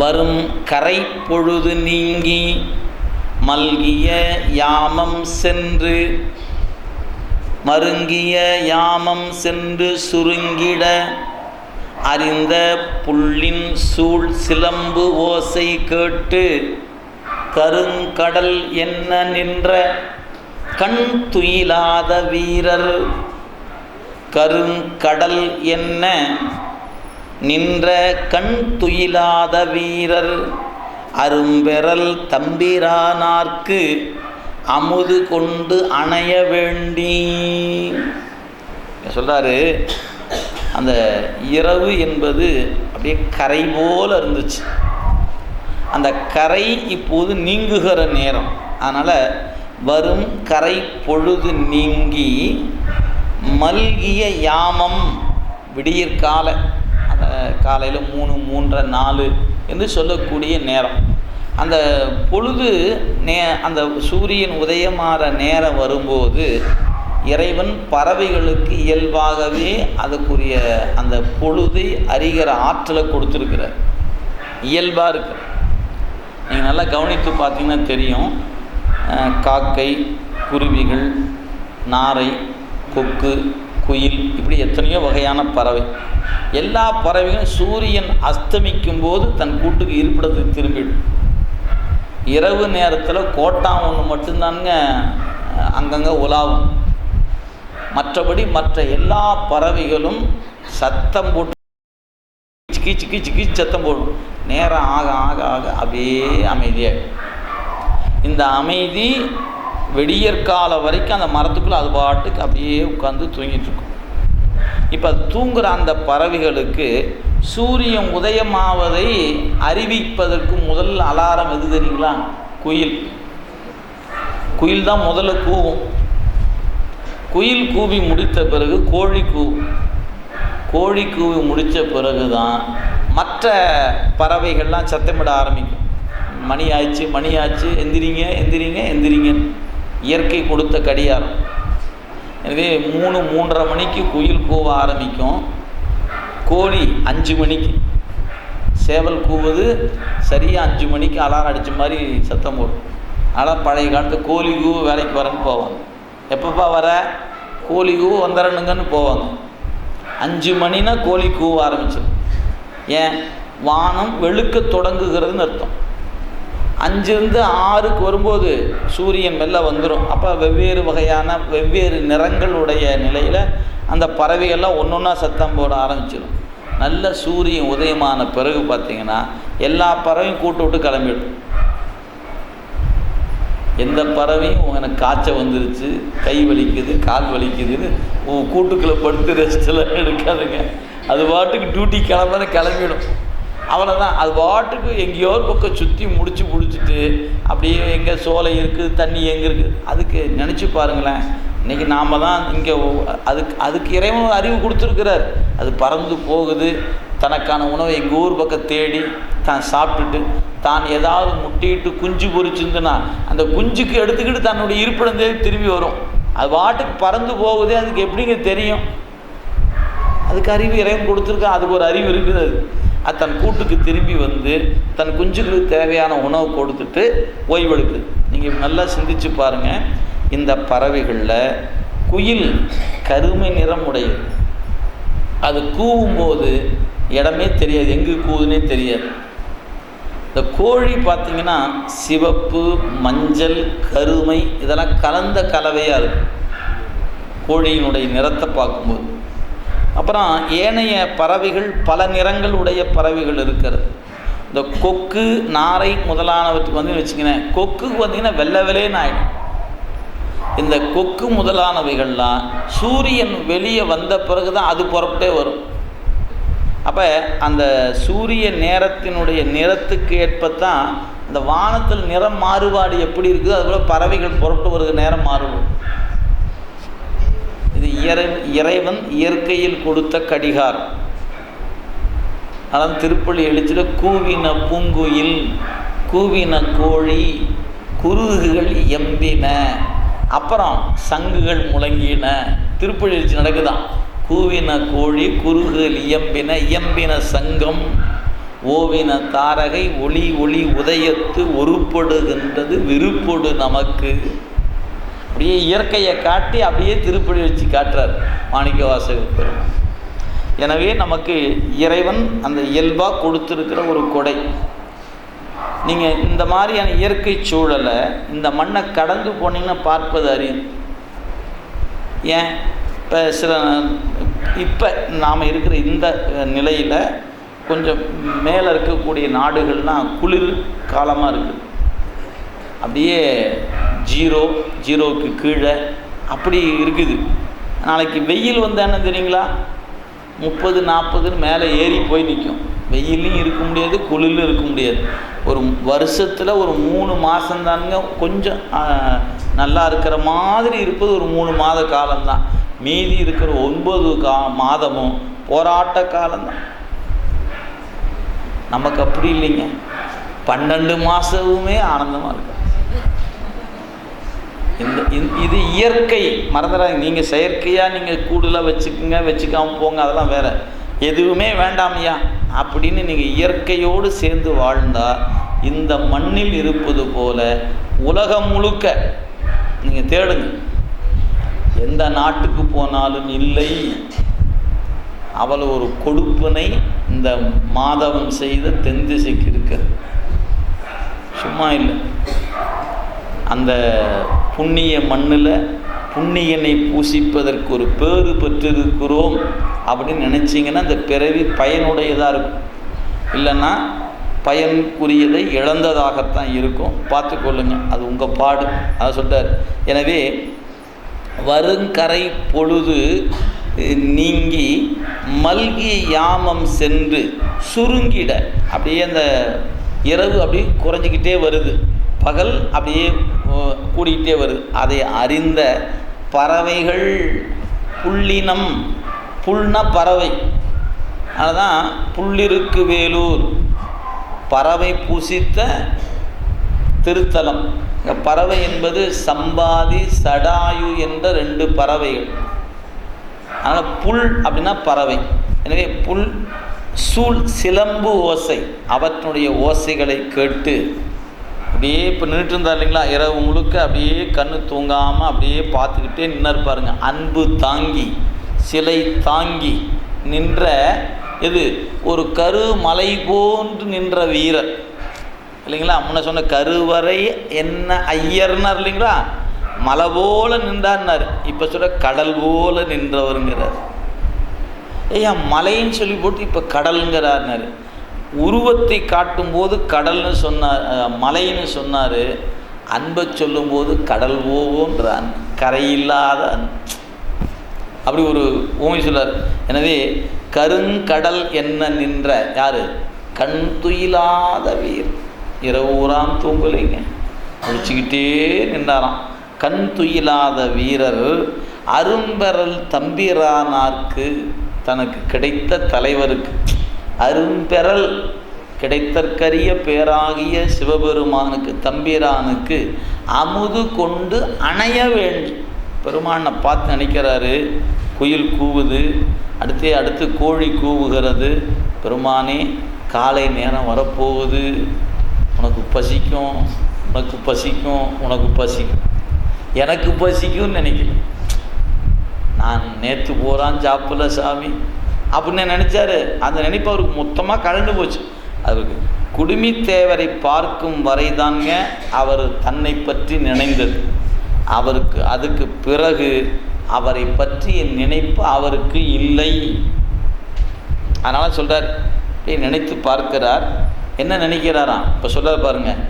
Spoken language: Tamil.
வரும் கரை பொழுது நீங்கி மல்கிய யாமம் சென்று மருங்கிய யாமம் சென்று சுருங்கிட அறிந்த புள்ளின் சூழ் சிலம்பு ஓசை கேட்டு கருங்கடல் என்ன நின்ற கண் துயிலாத வீரர் கருங்கடல் என்ன நின்ற கண் துயிலாத வீரர் அரும்பெறல் தம்பிரானார்க்கு அமுது கொண்டு அணைய வேண்டி. சொல்கிறாரு அந்த இரவு என்பது அப்படியே கரை போல இருந்துச்சு. அந்த கரை இப்போது நீங்குகிற நேரம். அதனால் வரும் கரை பொழுது நீங்கி மல்கிய யாமம் விடியற்கால. காலையில் மூணு மூன்றரை நாலு என்று சொல்லக்கூடிய நேரம். அந்த பொழுது நே அந்த சூரியன் உதயமாற நேரம் வரும்போது இறைவன் பறவைகளுக்கு இயல்பாகவே அதுக்குரிய அந்த பொழுதை அறிகிற ஆற்றலை கொடுத்துருக்கிறார். இயல்பாக இருக்கு. நீங்கள் நல்லா கவனித்து பார்த்தீங்கன்னா தெரியும். காக்கை குருவிகள் நாரை கொக்கு குயில் இப்படி எத்தனையோ வகையான பறவை. எல்லா பறவைகளும் சூரியன் அஸ்தமிக்கும் போது தன் கூட்டுக்கு இருப்பிடத்துக்கு திரும்பிடும். இரவு நேரத்தில் கோட்டான் ஒன்று மட்டும்தானுங்க அங்கங்கே உலாவும். மற்றபடி மற்ற எல்லா பறவைகளும் சத்தம் போட்டு கீச்சு கீச்சு கீச்சு சத்தம் போடும். நேரம் ஆக ஆக ஆக அப்படியே அமைதியாக இந்த அமைதி வெடியற்கால வரைக்கும் அந்த மரத்துக்குள்ளே அது பாட்டுக்கு அப்படியே உட்காந்து தூங்கிட்டு இருக்கும். இப்போ அது தூங்குற அந்த பறவைகளுக்கு சூரியன் உதயமாவதை அறிவிப்பதற்கு முதல் அலாரம் எது தெரியுங்களா? குயில். குயில் தான் முதல்ல கூவும். குயில் கூவி முடித்த பிறகு கோழி கூவும். கோழி கூவி முடித்த பிறகு தான் மற்ற பறவைகள்லாம் சத்தமிட ஆரம்பிக்கும். மணி ஆச்சு மணி ஆச்சு எந்திரிங்க எந்திரிங்க எந்திரிங்கன்னு. இயற்கை கொடுத்த கடியாரம் எனவே மூணு மூன்றரை மணிக்கு குயில் கூவ ஆரம்பிக்கும். கோழி அஞ்சு மணிக்கு. சேவல் கூவுது சரியாக அஞ்சு மணிக்கு அலாரம் அடித்த மாதிரி சத்தம் போடும். ஆனால் பழைய காலத்து கோழி கூவு வேலைக்கு வரேன்னு போவாங்க. எப்பப்பா வர? கோழி கூவு வந்துடணுங்கன்னு போவாங்க. அஞ்சு மணினா கோழி கூவ ஆரம்பிச்சிடும். ஏன்? வானம் வெளுக்க தொடங்குகிறதுன்னு அர்த்தம். அஞ்சிருந்து ஆறுக்கு வரும்போது சூரியன் மெல்ல வந்துடும் அப்போ வெவ்வேறு வகையான வெவ்வேறு நிறங்களுடைய நிலையில் அந்த பறவைகள்லாம் ஒன்று ஒன்றா சத்தம் போட ஆரம்பிச்சிடும் நல்ல சூரியன் உதயமான பிறகு பார்த்தீங்கன்னா எல்லா பறவையும் கூட்டு விட்டு கிளம்பிடும். எந்த பறவையும் எனக்கு காய்ச்சல் வந்துருச்சு கை வலிக்குது கால் வலிக்குதுன்னு உன் கூட்டுக்குள்ளே படுத்து ரெஸ்ட்டெல்லாம் எடுக்காதுங்க. அது பாட்டுக்கு டியூட்டி கிளம்புற கிளம்பிடும். அவ்வளோதான் அது பாட்டுக்கு எங்கேயோ ஒரு பக்கம் சுற்றி முடிச்சு முடிச்சுட்டு அப்படியே எங்கே சோலை இருக்குது தண்ணி எங்கே இருக்குது அதுக்கு நினச்சி பாருங்களேன். இன்றைக்கி நாம் தான் இங்கே அதுக்கு அதுக்கு இறைவன் அறிவு கொடுத்துருக்கிறார். அது பறந்து போகுது. தனக்கான உணவை எங்கள் ஊர் பக்கம் தேடி தான் சாப்பிட்டுட்டு தான் ஏதாவது முட்டிட்டு குஞ்சு பொரிச்சிருந்துன்னா அந்த குஞ்சுக்கு எடுத்துக்கிட்டு தன்னுடைய இருப்பிடம் தேடி திரும்பி வரும். அது வாட்டுக்கு பறந்து போகுதே அதுக்கு எப்படிங்க தெரியும்? அதுக்கு அறிவு இறைவன் கொடுத்துருக்கா அதுக்கு ஒரு அறிவு இருக்குது. அது அது தன் கூட்டுக்கு திரும்பி வந்து தன் குஞ்சுகளுக்கு தேவையான உணவு கொடுத்துட்டு ஓய்வெடுக்குது நீங்கள் நல்லா சிந்திச்சு பாருங்கள் இந்த பறவைகளில் குயில் கருமை நிறம் உடையது. அது கூவும்போது இடமே தெரியாது. எங்கே கூவுதுன்னே தெரியாது. இந்த கோழி பார்த்தீங்கன்னா சிவப்பு மஞ்சள் கருமை இதெல்லாம் கலந்த கலவையாக இருக்கும். கோழியினுடைய நிறத்தை பார்க்கும்போது. அப்புறம் ஏனைய பறவைகள் பல நிறங்கள் உடைய பறவைகள் இருக்கிறது. இந்த கொக்கு நாரை முதலானவற்றுக்கு வந்து வச்சுக்கினேன் கொக்குக்கு பார்த்தீங்கன்னா வெள்ளை வெள்ளைன்னு ஆகிடும் இந்த கொக்கு முதலானவைகள்லாம் சூரியன் வெளியே வந்த பிறகு தான் அது புறப்பட்டே வரும். அப்போ அந்த சூரிய நேரத்தினுடைய நிறத்துக்கு ஏற்பத்தான் அந்த வானத்தில் நிறம் மாறுபாடு எப்படி இருக்குதோ அதுபோல் பறவைகள் புறப்பட்டு வருகிற நேரம் மாறுபடும். இறை இறைவன் இயற்கையில் கொடுத்த கடிகாரம் அதான் திருப்பள்ளி எழுச்சியில் கூவின பூங்குயில் கூவின கோழி குருகுகள் எம்பின. அப்புறம் சங்குகள் முழங்கின. திருப்பள்ளி எழுச்சி நடக்குதான் கூவின கோழி குருகுகள் இயம்பின இயம்பின சங்கம் ஓவின தாரகை ஒளி ஒளி உதயத்து ஒருப்படுகின்றது விருப்பொடு நமக்கு. அப்படியே இயற்கையை காட்டி அப்படியே திருப்படி வச்சு காட்டுறார் மாணிக்க வாசகர் பெருமான். எனவே நமக்கு இறைவன் அந்த இயல்பாக கொடுத்துருக்கிற ஒரு கொடை. நீங்கள் இந்த மாதிரியான இயற்கை சூழலை இந்த மண்ணை கடந்து போனீங்கன்னா பார்ப்பது அறியும். ஏன்? இப்போ சில இப்போ நாம் இருக்கிற இந்த நிலையில் கொஞ்சம் மேலே இருக்கக்கூடிய நாடுகள்லாம் குளிர் காலமாக இருக்குது அப்படியே ஜீரோ ஜீரோவுக்கு கீழே அப்படி இருக்குது. நாளைக்கு வெயில் வந்தா என்ன தெரியுங்களா? முப்பது நாற்பதுன்னு மேலே ஏறி போய் நிற்கும். வெயிலையும் இருக்க முடியாது குளிலும் இருக்க முடியாது. ஒரு வருஷத்தில் ஒரு மூணு மாதந்தானுங்க கொஞ்சம் நல்லா இருக்கிற மாதிரி இருப்பது ஒரு மூணு மாத காலம்தான். மீதி இருக்கிற ஒன்பது கா மாதமும் போராட்ட காலம்தான். நமக்கு அப்படி இல்லைங்க. பன்னெண்டு மாதமுமே ஆனந்தமாக இருக்கு. இந்த இது இயற்கை. மறந்துடாதீங்க. நீங்கள் செயற்கையாக நீங்கள் கூடுதலாக வச்சுக்கோங்க வச்சுக்காம போங்க. அதெல்லாம் வேற. எதுவுமே வேண்டாமையா? அப்படின்னு நீங்கள் இயற்கையோடு சேர்ந்து வாழ்ந்தால் இந்த மண்ணில் இருப்பது போல உலகம் முழுக்க நீங்கள் தேடுங்க. எந்த நாட்டுக்கு போனாலும் இல்லை. அவள் ஒரு கொடுப்பினை இந்த மாதவம் செய்த தென் திசைக்கு இருக்கிறது. சும்மா இல்லை. அந்த புண்ணிய மண்ணில் புண்ணியனை பூசிப்பதற்கு ஒரு பேறு பெற்றிருக்கிறோம் அப்படின்னு நினச்சிங்கன்னா அந்த பிறவி பயனுடையதாக இருக்கும். இல்லைன்னா பயனுக்குரியதை இழந்ததாகத்தான் இருக்கும். பார்த்துக்கொள்ளுங்க அது உங்கள் பாடு. அதை சொல்கிறார் எனவே வருங்கரை பொழுது நீங்கி மல்கி யாமம் சென்று சுருங்கிட. அப்படியே அந்த இரவு அப்படியே குறைஞ்சிக்கிட்டே வருது. பகல் அப்படியே கூடிக்கிட்டே வருது. அதை அறிந்த பறவைகள் புள்ளினம் புல்னா பறவை. அதுதான் புள்ளிருக்கு வேலூர். பறவை பூசித்த திருத்தலம். இந்த பறவை என்பது சம்பாதி சடாயு என்ற ரெண்டு பறவைகள். அதனால் புல் அப்படின்னா பறவை. எனவே புல் சூழ் சிலம்பு ஓசை. அவற்றினுடைய ஓசைகளை கேட்டு அப்படியே இப்போ நின்றுட்டு இருந்தார் இல்லைங்களா? இரவு முழுக்க அப்படியே கண்ணு தூங்காமல் அப்படியே பார்த்துக்கிட்டே நின்று பாருங்க. அன்பு தாங்கி சிலை தாங்கி நின்ற இது ஒரு கரு மலை போன்று நின்ற வீரர். இல்லைங்களா? முன்ன சொன்ன கருவறை என்ன ஐயர்னார் இல்லைங்களா? மலை போல நின்றார்னார். இப்போ சொல்ல கடல் போல நின்றவருங்கிறார். ஐயா மலைன்னு சொல்லி போட்டு இப்போ கடலுங்கிறார்னாரு. உருவத்தை காட்டும்போது கடல்னு சொன்னார் மலைன்னு சொன்னார். அன்பை சொல்லும்போது கடல் ஓவோன்ற அன் கரையில்லாத அன் அப்படி ஒரு ஊமை சொல்லார் எனவே கருங்கடல் என்ன நின்ற யார்? கண் துயிலாத வீர். இரவுராம் தூங்கலைங்க. முடிச்சுக்கிட்டே நின்றாராம். கண் துயிலாத வீரர் அரும்பெறல் தம்பிரானார்க்கு தனக்கு கிடைத்த தலைவருக்கு. அரும்பெறல் கிடைத்தற்கரிய பேராகிய சிவபெருமானுக்கு தம்பிரானுக்கு அமுது கொண்டு அணைய வேண்டும் பெருமானை பார்த்து நினைக்கிறாரு. குயில் கூவுது அடுத்து அடுத்து கோழி கூவுகிறது. பெருமானே காலை நேரம் வரப்போகுது. உனக்கு பசிக்கும் உனக்கு பசிக்கும் உனக்கு பசிக்கும். எனக்கு பசிக்கும்னு நினைக்கிறேன் நான் நேற்று போகிறான் சாப்பிடல சாமி. அப்படின்னு நினச்சாரு. அந்த நினைப்பு அவருக்கு மொத்தமாக கழண்டு போச்சு. அவருக்கு குடுமி தேவரை பார்க்கும் வரைதாங்க அவர் தன்னை பற்றி நினைந்தது. அவருக்கு அதுக்கு பிறகு அவரை பற்றிய நினைப்பு அவருக்கு இல்லை. அதனால் சொல்கிறார் நினைத்து பார்க்கிறார். என்ன நினைக்கிறாராம்? இப்போ சொல்கிறார் பாருங்கள்